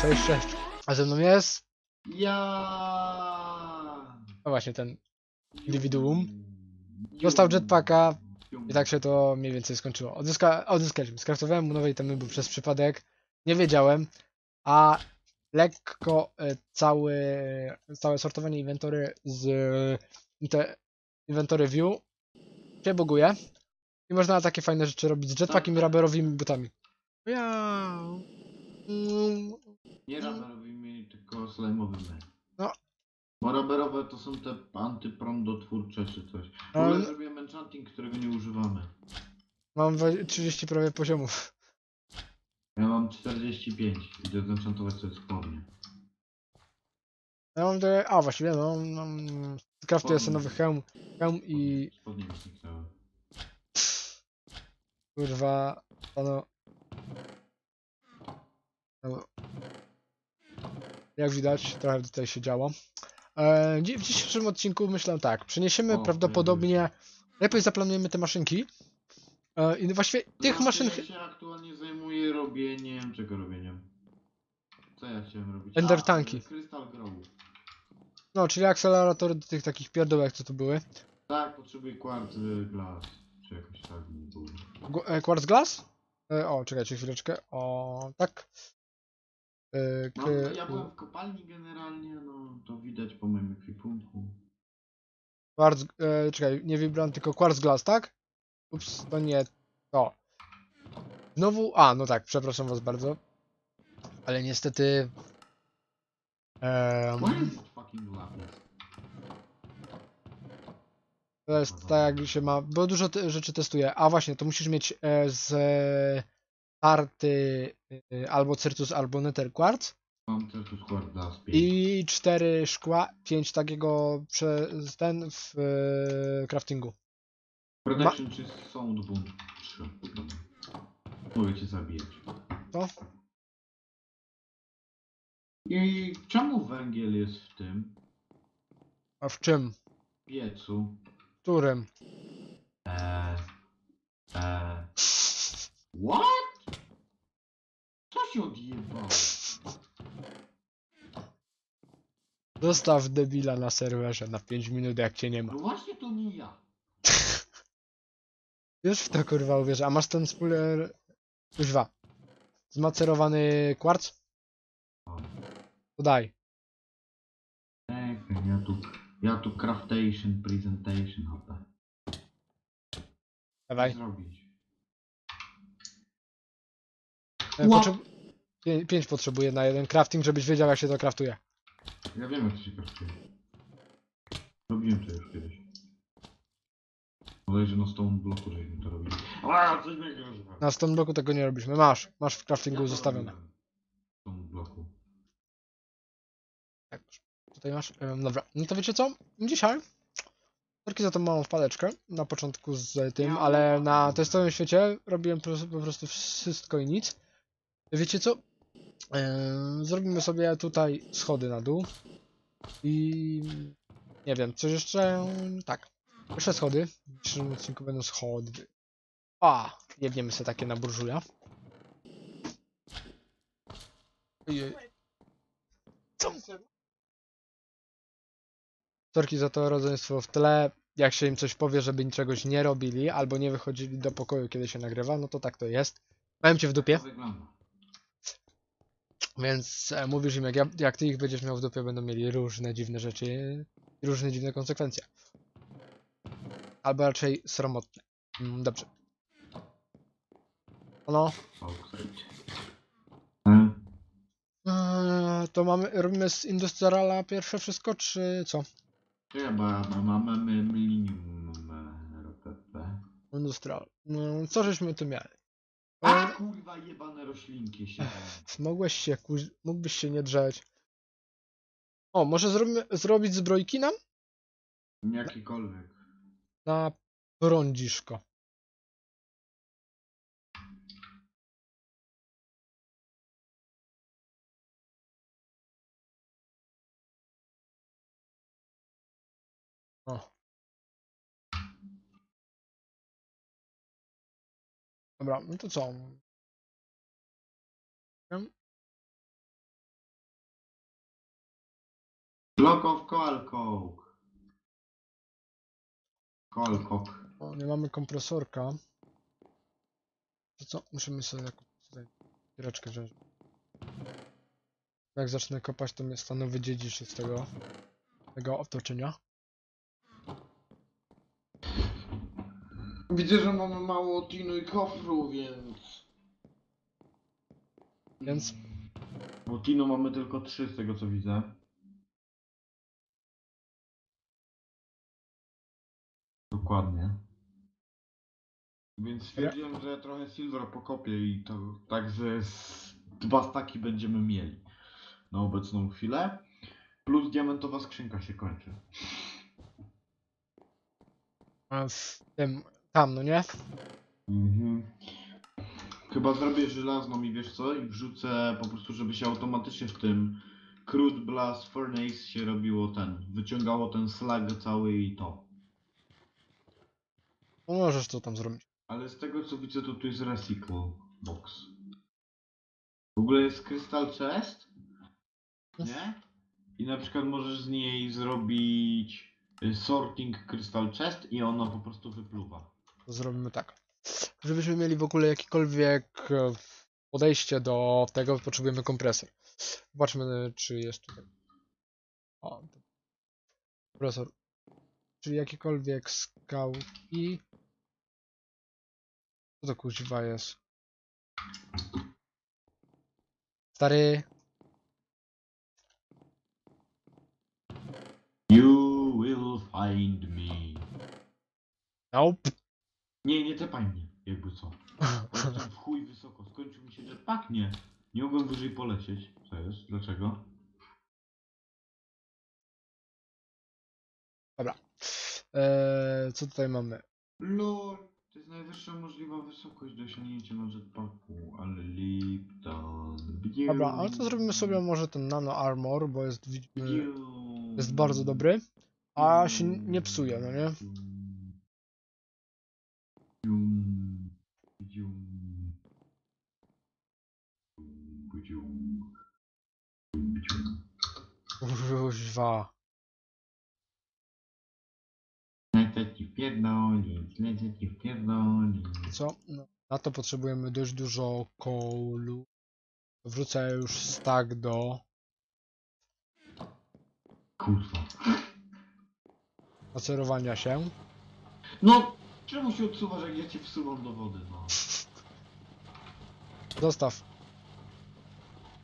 6, 6. A ze mną jest? Ja. No właśnie, ten indywiduum. Dostał jetpacka i tak się to mniej więcej skończyło. Odzyska, odzyskaliśmy. Skraftowałem mu nowe itemy, był przez przypadek. Nie wiedziałem. A lekko e, cały, całe sortowanie inwentory z e, te inventory view się buguje. I można takie fajne rzeczy robić z jetpackiem i Tak. rubberowymi butami. Ja. Mm, Nie raberowymi, tylko slajmowymi. No. Bo raberowe to są te antyprądotwórcze czy coś. W Ale- ogóle zrobiłem enchanting, którego nie używamy. Mam we- 30 prawie poziomów. Ja mam 45. Idę zenchantować sobie spodnie. Ja mam te. A właściwie no. no Kraftuję sobie nowy hełm. Hełm i Spodnie mi zniknęły. kurwa. Ono. No. Jak widać, trochę tutaj się działo. E, w dzisiejszym odcinku myślę tak. Przeniesiemy O, prawdopodobnie. Lepiej zaplanujemy te maszynki. E, I właściwie tych No, maszyn. Ja się aktualnie zajmuję robieniem... Czego robieniem? Co ja chciałem robić? Ender tanki. Crystal Grow. No, czyli akceleratory do tych takich pierdołek, co to były. Tak, potrzebuję quartz y, glass. Czy jakoś tak nie było. E, Quartz Glass? E, o, czekajcie chwileczkę. O, tak. E, No, k- ja byłem w kopalni generalnie, no to widać po moim ekwipunku. Quartz, e, czekaj, nie wybrałem tylko Quartz Glass, tak? Ups, to nie to. Znowu, a, no tak, przepraszam was bardzo. Ale niestety... lapis? to jest tak jak się ma, bo dużo te, rzeczy testuję. A właśnie, to musisz mieć e, z karty e, albo Certus, albo Nether Quartz. Mam Glass 5. I cztery szkła, pięć takiego przez ten w e, craftingu. Protection czy Sound Boom 3. Mogę cię zabijać. To? I czemu węgiel jest w tym A w czym? piecu? W którym? Eee. Eee. What? Co się odjebało? Dostaw debila na serwerze na 5 minut jak cię nie ma. No właśnie to nie ja. Już w to kurwa uwierzę. A masz ten spoiler... Kuźwa. Zmacerowany kwarc? O, To daj. Czekaj, ja tu, ja tu craftation, presentation hopę. Dawaj. Zrobić. E. Pię pięć potrzebuję na jeden crafting, żebyś wiedział jak się to craftuje. Ja wiem jak to się craftuje. Robiłem to już kiedyś. Bodajże na stone bloku, żeśmy to robili. A, co innego używam. Na stone bloku tego nie robiliśmy. Masz. Masz w craftingu zostawione. stone bloku. Tak. Tutaj masz. Em, dobra. No to wiecie co? Dzisiaj Sorki za tą małą wpadeczkę na początku z tym, ale na testowym świecie robiłem po prostu wszystko i nic. Wiecie co? Zrobimy sobie tutaj schody na dół. I nie wiem, coś jeszcze. Tak. Jeszcze schody. W dzisiejszym odcinku będą schody. A, jebniemy sobie takie na burżuja. Co? Sorki za to rodzeństwo w tle. Jak się im coś powie, żeby czegoś nie robili, albo nie wychodzili do pokoju, kiedy się nagrywa, no to tak to jest. Mają cię w dupie. Więc e, mówisz im, jak, ja, jak ty ich będziesz miał w dupie, będą mieli różne dziwne rzeczy i różne dziwne konsekwencje. Albo raczej sromotne. Mm, dobrze. No. E, to mamy, robimy z Industriala pierwsze wszystko, czy co? Chyba mamy my millennium RPP. Industrial. No, co żeśmy tu mieli? A kurwa jebane roślinki się. Mogłeś się, kuź- mógłbyś się nie drzeć. O, może zrobimy, zrobić zbrojki nam? Jakikolwiek. Na prądziszko. Dobra, no to co? Block of coal coke. Coal coke. O, nie mamy kompresorka. To co? Musimy sobie jakąś tutaj chwileczkę wziąć. Jak zacznę kopać, to mnie stanowi dziedziczy z tego, tego otoczenia. Widzę, że mamy mało tinu i kofru, więc... Więc? Bo tinu mamy tylko trzy z tego co widzę. Dokładnie. Więc stwierdziłem, że trochę silver pokopię i to także z dwa staki będziemy mieli na obecną chwilę. Plus diamentowa skrzynka się kończy. A w tym, tam, no nie? Mhm. Chyba zrobię żelazną i wiesz co? I wrzucę po prostu, żeby się automatycznie w tym Crude Blast Furnace się robiło ten. Wyciągało ten slag cały i to. No możesz to tam zrobić. Ale z tego co widzę, to tu jest Recycle Box. W ogóle jest Crystal Chest? Nie? I na przykład możesz z niej zrobić y, Sorting Crystal Chest i ona po prostu wypluwa. To zrobimy tak. Żebyśmy mieli w ogóle jakiekolwiek e, podejście do tego, potrzebujemy kompresor. Zobaczmy, czy jest tutaj. O, kompresor. Czyli jakiekolwiek skałki. Co to kuźwa jest? Stary, You will find me. nope. Nie, nie tepaj mnie, jakby co. Jestem w chuj wysoko, skończył mi się jetpack? Nie. Nie mogłem wyżej polecieć. Co jest? Dlaczego? Eee, co tutaj mamy? LOL. To jest najwyższa możliwa wysokość do osiągnięcia na jetpacku, ale Lipton. Biu, Dobra, ale to zrobimy sobie może ten nano armor, bo jest, widzimy, biu. jest bardzo dobry, a się nie psuje, no nie? Kuźwa. Lecę ci wpierdolić, lecę ci wpierdolić. Co? No, na to potrzebujemy dość dużo kołlu. Wrzucę już stack do Kurwa. macerowania się. No, czemu się odsuwasz, jak ja cię wsuwam do wody, no? Zostaw.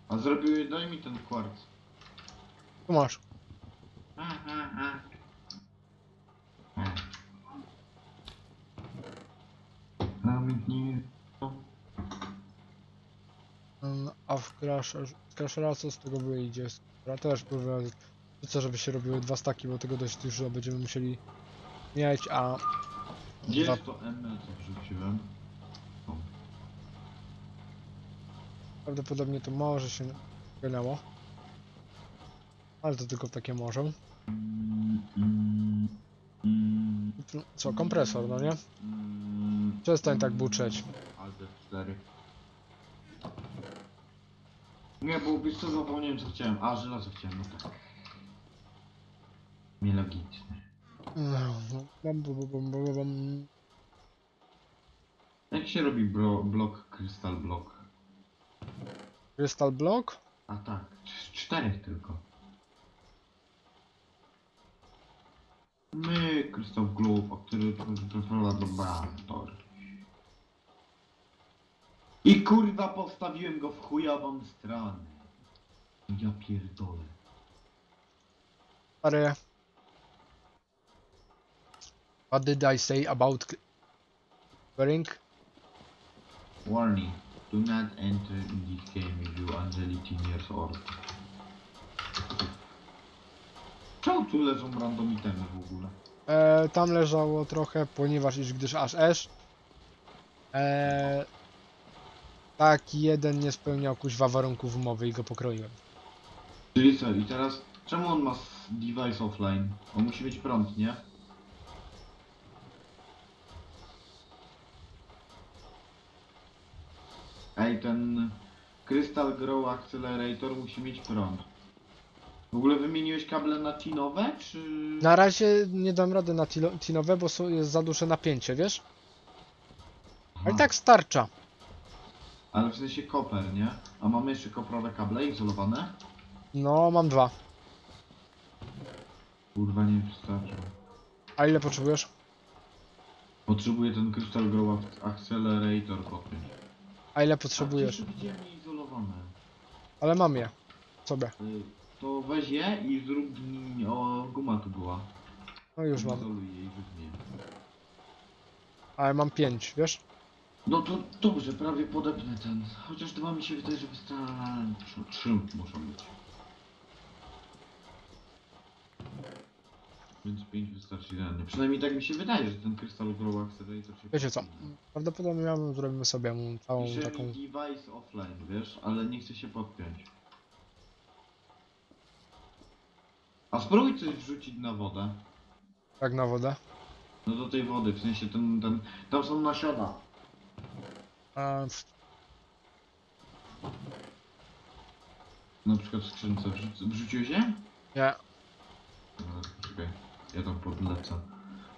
A zrobił, daj mi ten kwarc. Tu masz. A, a, a. A. W Crashera co z tego wyjdzie? Crashera też próbuję co żeby się robiły dwa staki, bo tego dość dużo będziemy musieli mieć, a Gdzie Dwa- jest to ML, co wrzuciłem? O. prawdopodobnie to może się ganiało. Ale to tylko takie może. Co, kompresor, no nie? Przestań tak buczeć. Alt F4. Nie, bo wiesz co, zapomniałem co chciałem. A, żelazo chciałem, no tak. Nielogiczne. No, bum, bum, bum, bum, bum. Jak się robi bro, blok, krystal blok? Crystal Block? A tak, czterech tylko. My, o który przeprowadza do Brantor. I kurwa postawiłem go w chujową stronę. Ja pierdolę. Stary. What did I say about clearing? Warning. Do not enter in this game if you under 18 years old. Czemu tu leżą random itemy w ogóle? E, tam leżało trochę, ponieważ iż gdyż aż esz. E, taki jeden nie spełniał kuźwa warunków umowy i go pokroiłem. Czyli co, i teraz czemu on ma s- device offline? On musi mieć prąd, nie? Ej, ten Crystal Grow Accelerator musi mieć prąd. W ogóle wymieniłeś kable na tinowe, czy... Na razie nie dam rady na tilo- tinowe, bo są- jest za duże napięcie, wiesz? Ale Aha. tak starcza. Ale w sensie koper, nie? A mamy jeszcze koprowe kable izolowane? No, mam dwa. Kurwa, nie wystarczy. A ile potrzebujesz? Potrzebuję ten Crystal Grow Accelerator podpiąć. A ile A potrzebujesz? przecież widziałem izolowane. Ale mam je. Sobie. Y, To weź je i zrób... mm, O, guma tu była. No już mam. Izoluj je i wytnij. Ale mam pięć, wiesz? No to dobrze, prawie podepnę ten. Chociaż dwa mi się wydaje, że wystarczą. Trzy muszą być. Więc pięć wystarczy idealnie. Przynajmniej tak mi się wydaje, że ten krystal Grow Accelerator się Wiecie co? Prawdopodobnie ja zrobimy sobie całą Pisze taką... device offline, wiesz, ale nie chce się podpiąć. A spróbuj coś wrzucić na wodę. Tak na wodę. No do tej wody, w sensie ten, ten, tam są nasiona. A, Na przykład w skrzynce. Wrzu- Wrzuciłeś je? nie. Dobra, Czekaj, ja tam podlecę.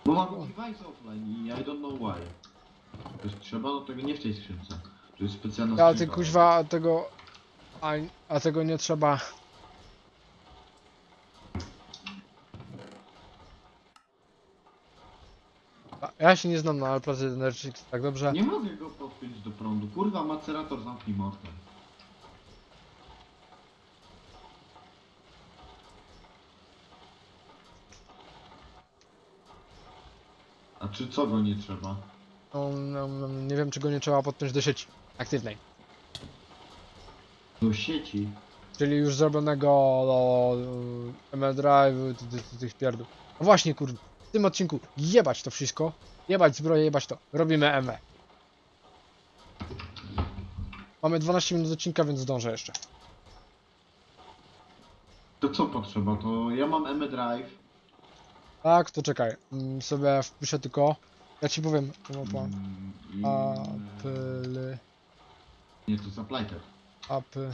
Bo mam device offline i I don't know why. To jest trzeba, no tego nie w tej skrzynce. To jest specjalna Ja ty skrzynka. kuźwa tego... A, a tego nie trzeba... Ja się nie znam na Alplazy Energics tak dobrze. Nie mogę go podpiąć do prądu. Kurwa, macerator zamknij mordę. A czy co go nie trzeba? No, no, no, nie wiem czego nie trzeba podpiąć do sieci aktywnej. Do sieci. Czyli już zrobionego ML Drive, ty- ty- ty- tych pierdół. No właśnie kurde, tym odcinku jebać to wszystko, jebać zbroję, jebać to. Robimy ME. Mamy 12 minut odcinka, więc zdążę jeszcze. To co potrzeba? To ja mam M Drive. Tak, to czekaj. mm, Sobie wpiszę tylko. Ja ci powiem. Mm, i- Apple. Nie, to Zapplighter. Apple.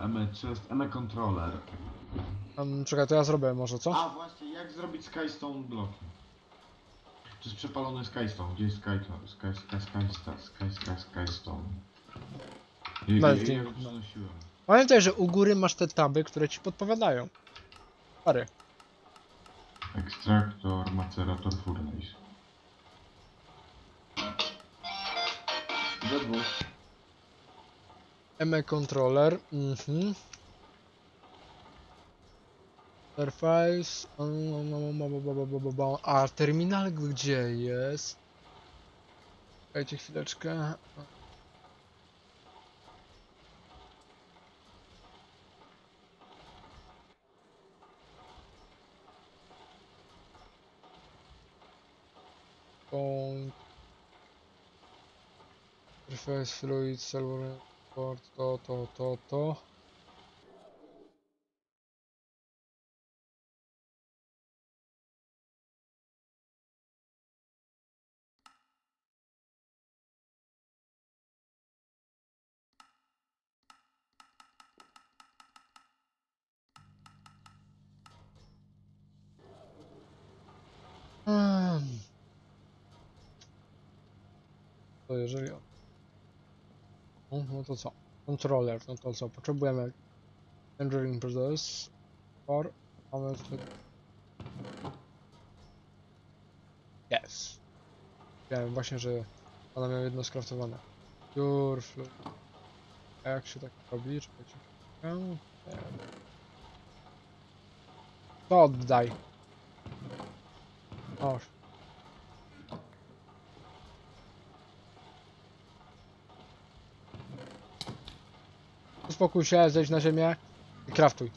M chest, M controller. Um, czekaj, to ja zrobię może, co? A właśnie, jak zrobić Skystone bloki? To jest przepalony Skystone. Gdzie jest Skystone? Sky, Sky, Sky, Sky, Sky, Sky, Skystone. Ja go przenosiłem. Pamiętaj, że u góry masz te taby, które ci podpowiadają. Pary. Ekstraktor, macerator, furnace. We dwóch. ME controller. Mhm. Interface. A terminal gdzie jest? Czekajcie chwileczkę. Con- Interface fluid server port to to to to. Jeżeli... No, no to co? Controller, no to co? Potrzebujemy Engineering Process for Yes. Wiem właśnie, że ona miała jedno skraftowane. Pure. A jak się tak robi? Czekajcie. To oddaj. O. Uspokój się, zejdź na ziemię i kraftuj.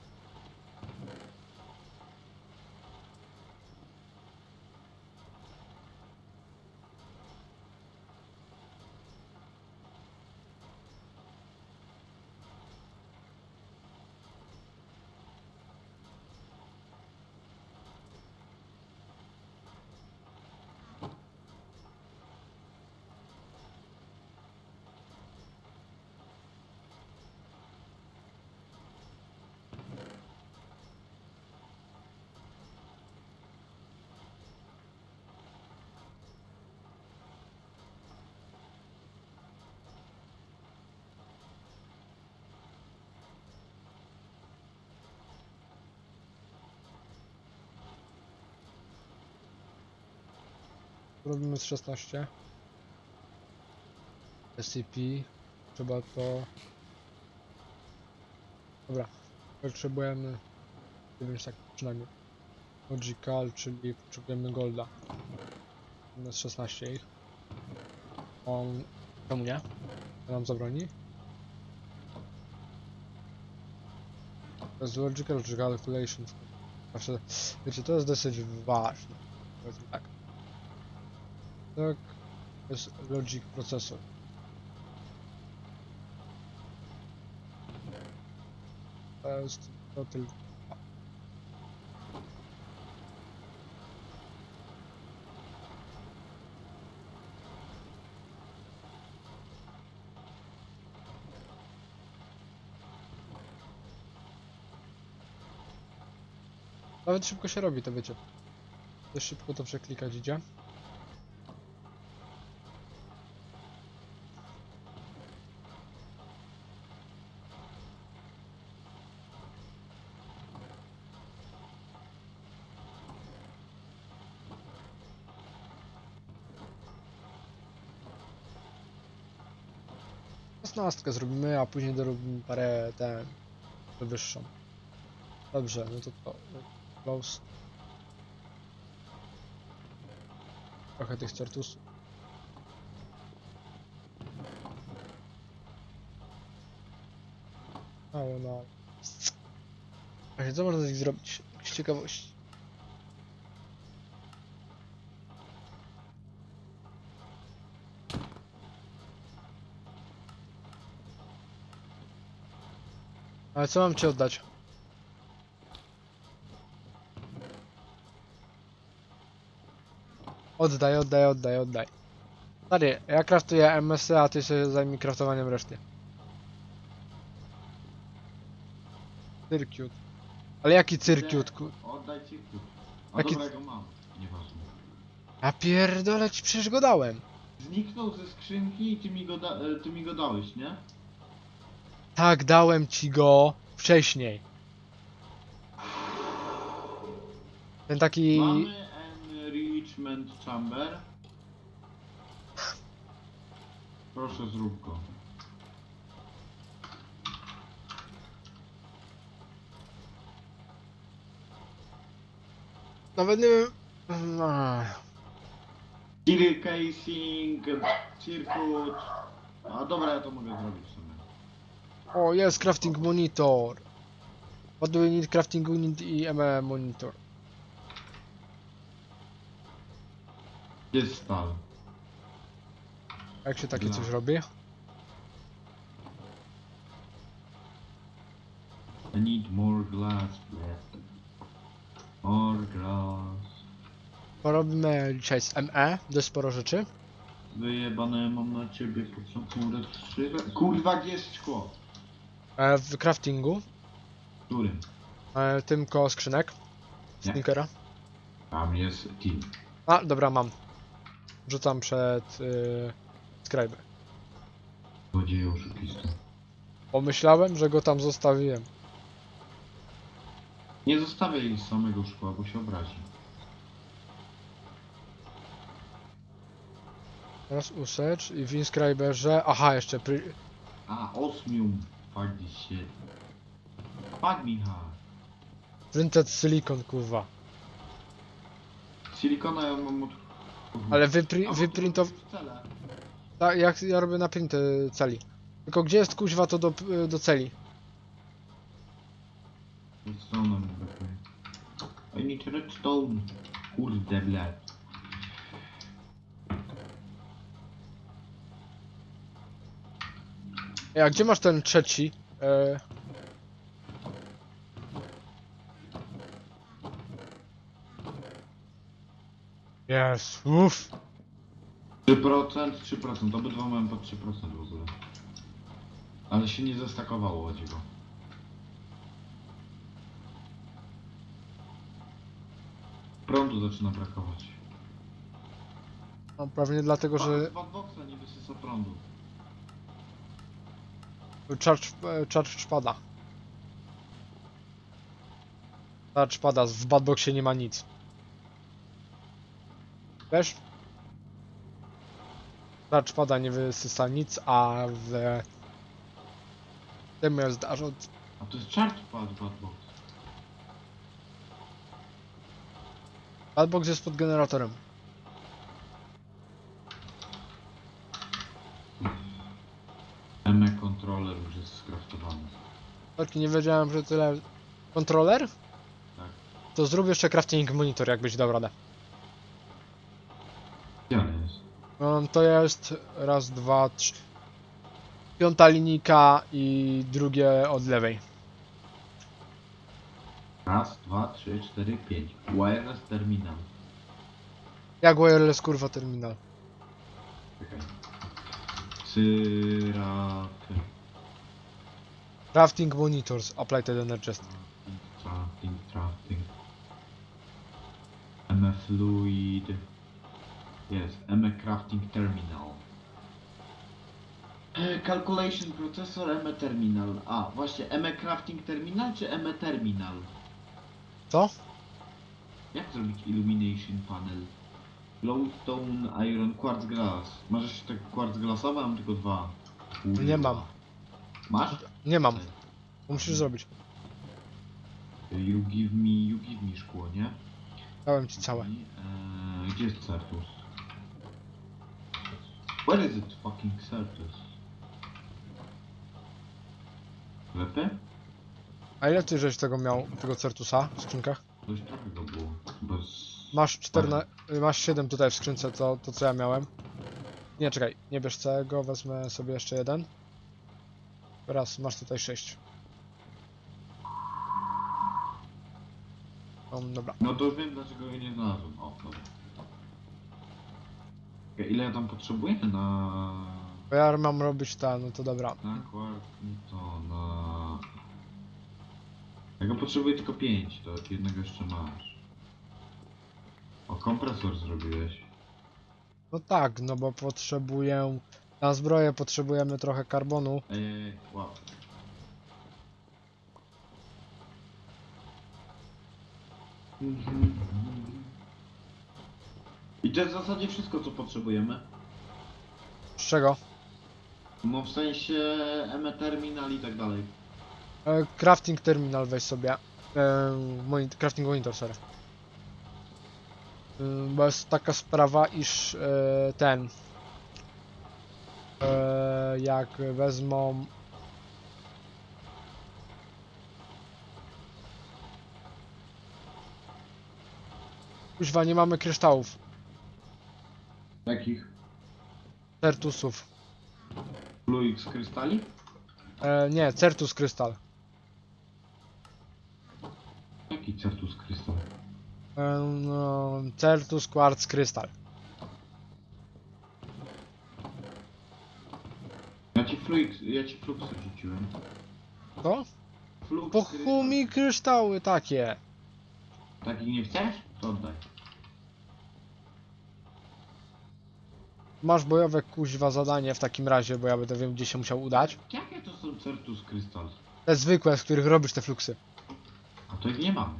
Robimy z 16. SCP. Trzeba to... Dobra. Potrzebujemy... 9 tak przynajmniej. Logical, czyli potrzebujemy golda. Mamy z 16 ich. On... Czemu nie? To nam zabroni? To jest logical, czy calculations. Wiecie, to jest dosyć ważne. Powiedzmy tak. Tak, jest logic procesor. To jest to tylko. Nawet szybko się robi, to wiecie. Dość szybko to przeklikać idzie. Szesnastkę zrobimy, a później dorobimy parę ten wyższą. Dobrze, no to. Close. Trochę tych certusów. Mało, no. Właśnie, co można z nich zrobić? Z ciekawości. Ale co mam ci oddać? Oddaj, oddaj, oddaj, oddaj. Stary, ja kraftuję MSy, a ty się zajmij kraftowaniem reszty. Cyrkiut. Ale jaki cyrkiut, ku... Oddaj ci. A Jaki- dobra, go mam. Nieważne. A pierdolę ci przecież go dałem. Zniknął ze skrzynki i ty mi go, da, e, ty mi go dałeś, nie? Tak, dałem ci go wcześniej. Ten taki... Mamy enrichment chamber. Proszę zrób go. Nawet nie wiem... Steel casing, circuit. A dobra, ja to mogę zrobić sumie. O, jest crafting monitor. What do we need crafting unit i MM monitor? Jest stal. Jak się takie Dla. coś robi? I need more glass, please. More glass. Porobimy dzisiaj z ME, dość sporo rzeczy. Wyjebane mam na ciebie po co kurę trzy... Kurwa, gdzie jest szkło? E, w craftingu, Którym? e, tym koło skrzynek. Nie. Sneakera. Tam jest team. A, dobra, mam. Rzucam przed y, skrajbę. Złodzieje oszukista. Pomyślałem, że go tam zostawiłem. Nie zostawiaj jej samego szkła, bo się obrazi. Teraz usearch i w inscriberze. Aha, jeszcze pri... A, osmium. Fuck this shit. Fuck me hard. printed silicon, kurwa. Silikona ja mam od... Ale wypri... wyprintow... cele. Tak, jak ja robię na printy celi. Tylko gdzie jest kuźwa to do, do celi? Redstone mi brakuje. I need redstone. Kurde blad. Ej, A gdzie masz ten trzeci? E... Jest, uff. 3%, 3%, obydwa mają po 3% w ogóle. Ale się nie zestakowało o dziwo. Prądu zaczyna brakować. No, pewnie dlatego, że Z Badboxa nie wysysa prądu. Charge, e, charge pada. Charge pada, w Badboxie nie ma nic. Wiesz? touchpada nie wysysa nic, a w tym jest aż od A to jest chartpad Badbox. Padbox jest pod generatorem. ME kontroler już jest skraftowany. Tak, nie wiedziałem, że tyle. Kontroler? Tak. To zrób jeszcze crafting monitor, jakbyś dał radę. Gdzie on jest? Um, to jest raz, dwa, trzy. Piąta linijka i drugie od lewej. Raz, dwa, trzy, cztery, pięć. Wireless terminal. Jak wireless kurwa terminal. Czekaj. Cyraty. Crafting monitors, applied energist. Crafting, crafting. ME fluid. Jest, ME crafting terminal. E, Calculation processor ME terminal. A, właśnie ME crafting terminal czy ME terminal? Co? Jak zrobić illumination panel? Glowstone, iron, quartz glass. Masz jeszcze tak quartz glassowe? Mam tylko dwa. Nie mam. Masz? Nie mam. Musisz zrobić. You give me, you give me szkło, nie? Dałem ci całe. I, e, gdzie jest Certus? Where is it fucking Certus? Lepy? A ile ty żeś tego miał, tego Certusa w skrzynkach? Dość trochę go było. Bez... Masz 14, masz 7 tutaj w skrzynce, to, to co ja miałem. Nie, czekaj, nie bierz całego, wezmę sobie jeszcze jeden. Teraz masz tutaj 6. No, dobra. No to już wiem dlaczego go nie znalazłem. O, dobra. Ile ja tam potrzebuję na... Bo ja mam robić ta, no to dobra. Na kwart... to na... Ja go potrzebuję tylko 5, to jednego jeszcze masz. O, kompresor zrobiłeś. No tak, no bo potrzebuję... Na zbroję potrzebujemy trochę karbonu. Ej, wow. I to jest w zasadzie wszystko, co potrzebujemy. Z czego? No w sensie ME terminal i tak dalej. E, crafting terminal weź sobie. E, monit crafting monitor, sorry. E, bo jest taka sprawa, iż e, ten. E, jak wezmą. Kuźwa, nie mamy kryształów. Jakich? Certusów. Z krystali? E, nie, Certus krystal. Jaki Certus krystal? E, no, Certus quartz krystal. Ja ci fluix, ja ci fluxy rzuciłem. To? Flux Po chuj mi kryształy takie. Takich nie chcesz? To oddaj. Masz bojowe kuźwa zadanie w takim razie, bo ja będę wiem gdzie się musiał udać. Jakie to są Certus krystal? Te zwykłe, z których robisz te fluksy. A to ich nie mamy.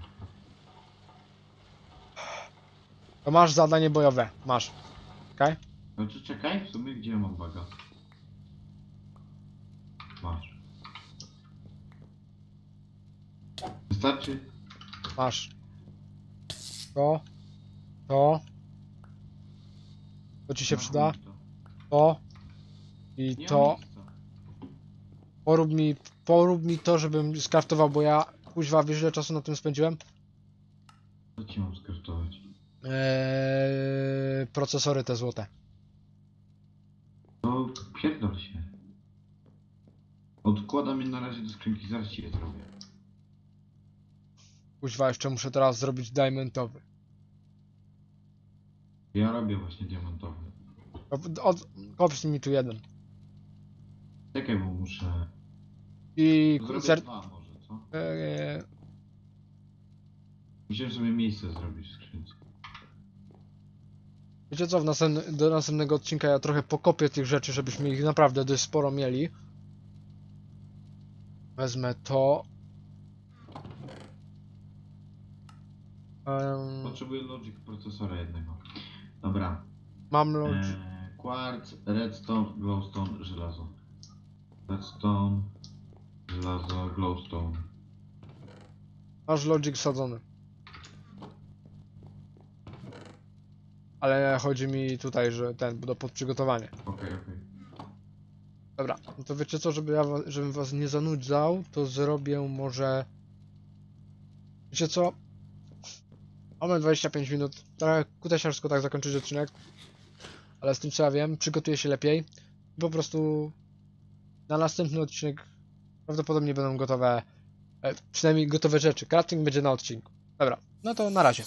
To masz zadanie bojowe. Masz. Okej? Znaczy czekaj, w sumie gdzie mam baga? Masz. Wystarczy? Masz. To. To. To ci się Na przyda. chuj to. To. I Nie to. mam nic, co. Porób mi, porób mi to, żebym skraftował, bo ja kuźwa wiesz ile czasu na tym spędziłem? Co ci mam skartować? Eee, procesory te złote. No pierdol się. Odkładam je na razie do skrzynki, zaraz ci je zrobię. Kuźwa, jeszcze muszę teraz zrobić diamentowy. Ja robię właśnie diamentowy. Od, od, kopsz mi tu jeden. Czekaj, bo muszę... I Zrobię dwa może, co? eee, Musiałem sobie miejsce zrobić w skrzynce. Wiecie co, w następny, do następnego odcinka ja trochę pokopię tych rzeczy, żebyśmy ich naprawdę dość sporo mieli. Wezmę to. Em, Potrzebuję logic procesora jednego. Dobra. mam logi Eee, Quartz, redstone, glowstone, żelazo. Redstone, żelazo, glowstone. Masz logic wsadzony. Ale chodzi mi tutaj, że ten, do podprzygotowanie. Okej, okej. Dobra, no to wiecie co, żeby ja, żebym was nie zanudzał, to zrobię może... Wiecie co? Mamy 25 minut, trochę kutesiarsko tak zakończyć odcinek. Ale z tym co ja wiem, przygotuję się lepiej. I po prostu na następny odcinek prawdopodobnie będą gotowe, e, przynajmniej gotowe rzeczy. Crafting będzie na odcinku. Dobra, no to na razie.